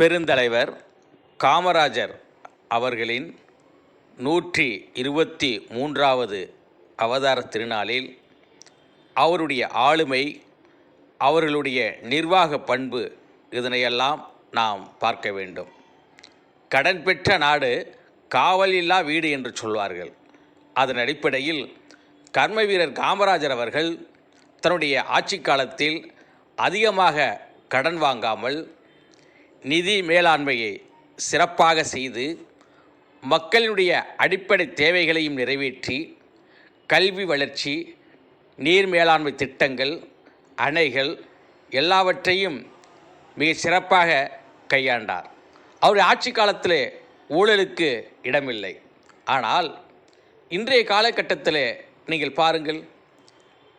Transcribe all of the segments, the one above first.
பெருந்தலைவர் காமராஜர் அவர்களின் நூற்றி இருபத்தி மூன்றாவது அவதார திருநாளில் அவருடைய ஆளுமை அவர்களுடைய நிர்வாக பண்பு இதனையெல்லாம் நாம் பார்க்க வேண்டும். கடன் பெற்ற நாடு காவல் இல்லா வீடு என்று சொல்வார்கள். அதன் அடிப்படையில் கர்ம வீரர் காமராஜர் அவர்கள் தன்னுடைய ஆட்சி காலத்தில் அதிகமாக கடன் வாங்காமல் நிதி மேலாண்மையை சிறப்பாக செய்து மக்களுடைய அடிப்படை தேவைகளையும் நிறைவேற்றி கல்வி வளர்ச்சி நீர் மேலாண்மை திட்டங்கள் அணைகள் எல்லாவற்றையும் மிக சிறப்பாக கையாண்டார். அவருடைய ஆட்சி காலத்தில் ஊழலுக்கு இடமில்லை. ஆனால் இன்றைய காலகட்டத்தில் நீங்கள் பாருங்கள்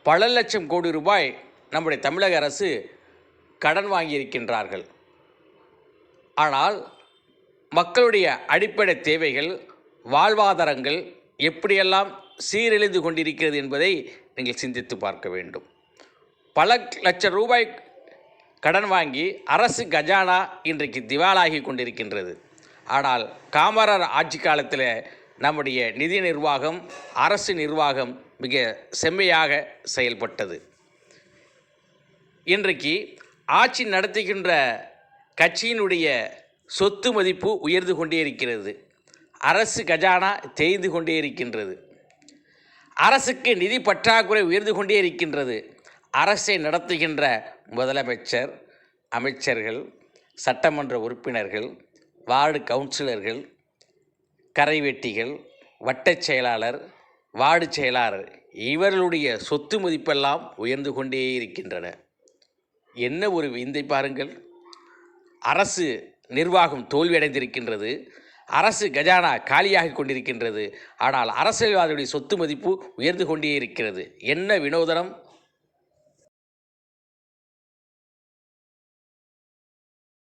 பல லட்சம் கோடி ரூபாய் நம்முடைய தமிழக அரசு கடன் வாங்கியிருக்கின்றார்கள். ஆனால் மக்களுடைய அடிப்படை தேவைகள் வாழ்வாதாரங்கள் எப்படியெல்லாம் சீரழிந்து கொண்டிருக்கிறது என்பதை நீங்கள் சிந்தித்து பார்க்க வேண்டும். பல லட்சம் ரூபாய் கடன் வாங்கி அரசு கஜானா இன்றைக்கு திவாலாகி கொண்டிருக்கின்றது. ஆனால் காமராஜர் ஆட்சி காலத்தில் நம்முடைய நிதி நிர்வாகம் அரசு நிர்வாகம் மிக செம்மையாக செயல்பட்டது. இன்றைக்கு ஆட்சி நடத்துகின்ற கட்சியினுடைய சொத்து மதிப்பு உயர்ந்து கொண்டே இருக்கிறது. அரசு கஜானா தேய்ந்து கொண்டே இருக்கின்றது. அரசுக்கு நிதி பற்றாக்குறை உயர்ந்து கொண்டே இருக்கின்றது. அரசை நடத்துகின்ற முதலமைச்சர் அமைச்சர்கள் சட்டமன்ற உறுப்பினர்கள் வார்டு கவுன்சிலர்கள் கரைவெட்டிகள் வட்டச் செயலாளர் வார்டு செயலாளர் இவர்களுடைய சொத்து மதிப்பெல்லாம் உயர்ந்து கொண்டே இருக்கின்றன. என்ன ஒரு விந்தை பாருங்கள். அரசு நிர்வாகம் தோல்வியடைந்திருக்கின்றது. அரசு கஜானா காலியாகி கொண்டிருக்கின்றது. ஆனால் அரசியல்வாதியுடைய சொத்து மதிப்பு உயர்ந்து கொண்டே இருக்கிறது. என்ன வினோதனம்?